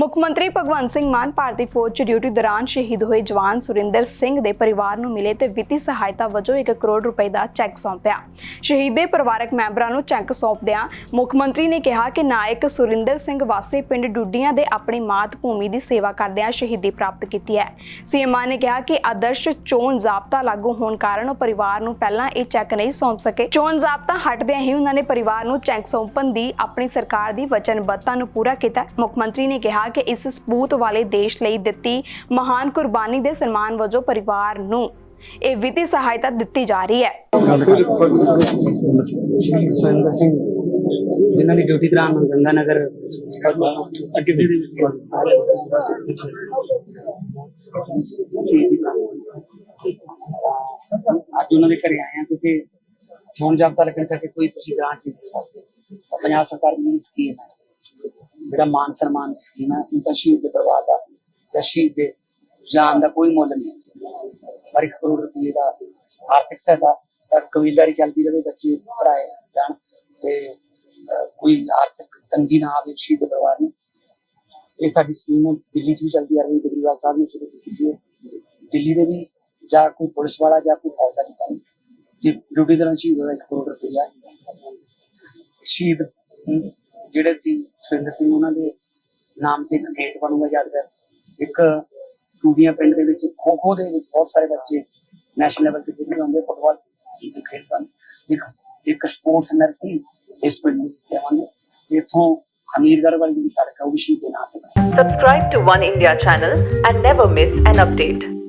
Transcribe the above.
ਮੁੱਖ ਮੰਤਰੀ ਭਗਵੰਤ ਸਿੰਘ ਮਾਨ ਭਾਰਤੀ ਫੌਜ 'ਚ ਡਿਊਟੀ ਦੌਰਾਨ ਸ਼ਹੀਦ ਹੋਏ ਜਵਾਨ ਸੁਰਿੰਦਰ ਸਿੰਘ ਦੇ ਪਰਿਵਾਰ ਨੂੰ ਮਿਲੇ ਤੇ ਵਿੱਤੀ ਸਹਾਇਤਾ ਵਜੋਂ 1 ਕਰੋੜ ਰੁਪਏ ਦਾ ਚੈੱਕ ਸੌਂਪਿਆ। ਸ਼ਹੀਦ ਦੇ ਪਰਿਵਾਰਕ ਮੈਂਬਰਾਂ ਨੂੰ ਚੈੱਕ ਸੌਂਪਦਿਆਂ ਮੁੱਖ ਮੰਤਰੀ ਨੇ ਕਿਹਾ ਕਿ ਨਾਇਕ ਸੁਰਿੰਦਰ ਸਿੰਘ ਵਾਸੀ ਪਿੰਡ ਡੁੱਡੀਆਂ ਦੇ ਆਪਣੀ ਮਾਤ ਭੂਮੀ ਦੀ ਸੇਵਾ ਕਰਦਿਆਂ ਸ਼ਹੀਦੀ ਪ੍ਰਾਪਤ ਕੀਤੀ ਹੈ। ਸੀਐਮ ਮਾਨ ਨੇ ਕਿਹਾ ਕਿ ਆਦਰਸ਼ ਚੋਣ ਜ਼ਾਬਤਾ ਲਾਗੂ ਹੋਣ ਕਾਰਨ ਉਹ ਪਰਿਵਾਰ ਨੂੰ ਪਹਿਲਾਂ ਇਹ ਚੈੱਕ ਨਹੀਂ ਸੌਂਪ ਸਕੇ। ਚੋਣ ਜ਼ਾਬਤਾ ਹਟਦਿਆਂ ਹੀ ਉਹਨਾਂ ਨੇ ਪਰਿਵਾਰ ਨੂੰ ਚੈੱਕ ਸੌਂਪਣ ਦੀ ਆਪਣੀ ਸਰਕਾਰ ਦੀ ਵਚਨਬੱਧਤਾ ਨੂੰ ਪੂਰਾ ਕੀਤਾ। ਮੁੱਖ ਮੰਤਰੀ ਨੇ ਕਿਹਾ ਕਿ ਇਸ ਸਪੂਤ ਵਾਲੇ ਦੇਸ਼ ਲਈ ਦਿੱਤੀ ਮਹਾਨ ਕੁਰਬਾਨੀ ਦੇ ਸਨਮਾਨ ਵਜੋਂ ਪਰਿਵਾਰ ਨੂੰ ਇਹ ਵਿੱਤੀ ਸਹਾਇਤਾ ਦਿੱਤੀ ਜਾ ਰਹੀ ਹੈ। ਸੁਰਿੰਦਰ ਸਿੰਘ, ਜਿਨ੍ਹਾਂ ਦੀ ਡਿਊਟੀ ਦੌਰਾਨ ਗੰਗਾ ਨਗਰ ਅੱਜ ਉਹਨਾਂ ਦੇ ਘਰੇ ਆਏ ਆ ਕਿਉਂਕਿ ਚੋਣ ਜਾਬਤਾ ਲੱਗਣ ਕਰਕੇ ਕੋਈ ਤੁਸੀਂ ਗ੍ਰਾਂਟ ਨਹੀਂ ਦੇ ਸਕਦੇ। ਪੰਜਾਬ ਸਰਕਾਰ ਦੀ ਸਕੀਮ ਹੈ। ਜਿਹੜਾ ਮਾਨ ਸਨਮਾਨ ਸਕੀਮ ਹੈ ਉਹ ਤਾਂ ਸ਼ਹੀਦ ਦੇ ਪਰਿਵਾਰ ਦਾ, ਜਾਂ ਸ਼ਹੀਦ ਦੇ ਜਾਨ ਦਾ ਕੋਈ ਮੁੱਲ ਨਹੀਂ ਪਰ ਇੱਕ ਕਰੋੜ ਰੁਪਏ ਦਾ, ਆਰਥਿਕ ਸਹਾਇਤਾ ਕਬੀਲਦਾਰੀ ਚੱਲਦੀ ਰਹੇ, ਬੱਚੇ ਪੜਾਏ ਜਾਣ ਤੇ ਕੋਈ ਆਰਥਿਕ ਤੰਗੀ ਨਾ ਆਵੇ ਸ਼ਹੀਦ ਦੇ ਪਰਿਵਾਰ ਨੂੰ। ਇਹ ਸਾਡੀ ਸਕੀਮ ਦਿੱਲੀ 'ਚ ਵੀ ਚੱਲਦੀ ਆ ਰਹੀ ਹੈ ਕੇਜਰੀਵਾਲ ਸਾਹਿਬ ਨੇ ਸ਼ੁਰੂ ਕੀਤੀ ਸੀ। ਦਿੱਲੀ ਦੇ ਵੀ ਜਾਂ ਕੋਈ ਪੁਲਿਸ ਵਾਲਾ ਜਾਂ ਕੋਈ ਫੌਜਦਾਰੀ ਪਾਣੀ ਜੇ ਡਿਊਟੀ ਦੌਰਾਨ ਸ਼ਹੀਦ ਹੋਇਆ, ਇੱਕ ਕਰੋੜ ਰੁਪਇਆ। ਸ਼ਹੀਦ ਜਿਹੜੇ ਸੀ ਸੁਰਿੰਦਰ ਸਿੰਘ ਉਹਨਾਂ ਦੇ ਨਾਮ ਤੇ ਇੱਕ ਗੇਟ ਬਣੂਗਾ ਯਾਦਗਾਰ ਇੱਕ ਟੂਡੀਆਂ ਪਿੰਡ ਦੇ ਵਿੱਚ ਖੋ ਖੋ ਦੇ ਵਿੱਚ ਬਹੁਤ ਸਾਰੇ ਬੱਚੇ ਨੈਸ਼ਨਲ ਲੈਵਲ ਤੇ ਖੇਡਦੇ ਹੁੰਦੇ, ਫੁੱਟਬਾਲ ਦੀ ਖੇਡਦੇ ਹਨ ਇੱਕ ਇੱਕ ਸਪੋਰਟਸ ਨਰਸਰੀ ਇਸ ਪਿੰਡ ਨੂੰ ਦੇਵਾਂਗੇ ਇੱਥੋਂ ਹਮੀਰਗੜ੍ਹ ਵਾਲੀ ਜਿਹੜੀ ਸੜਕ ਹੈ ਉਹ ਵੀ ਸ਼ਹੀਦ ਦੇ ਨਾਂ ਤੇ ਬਣੀ Subscribe to One India channel and never miss an.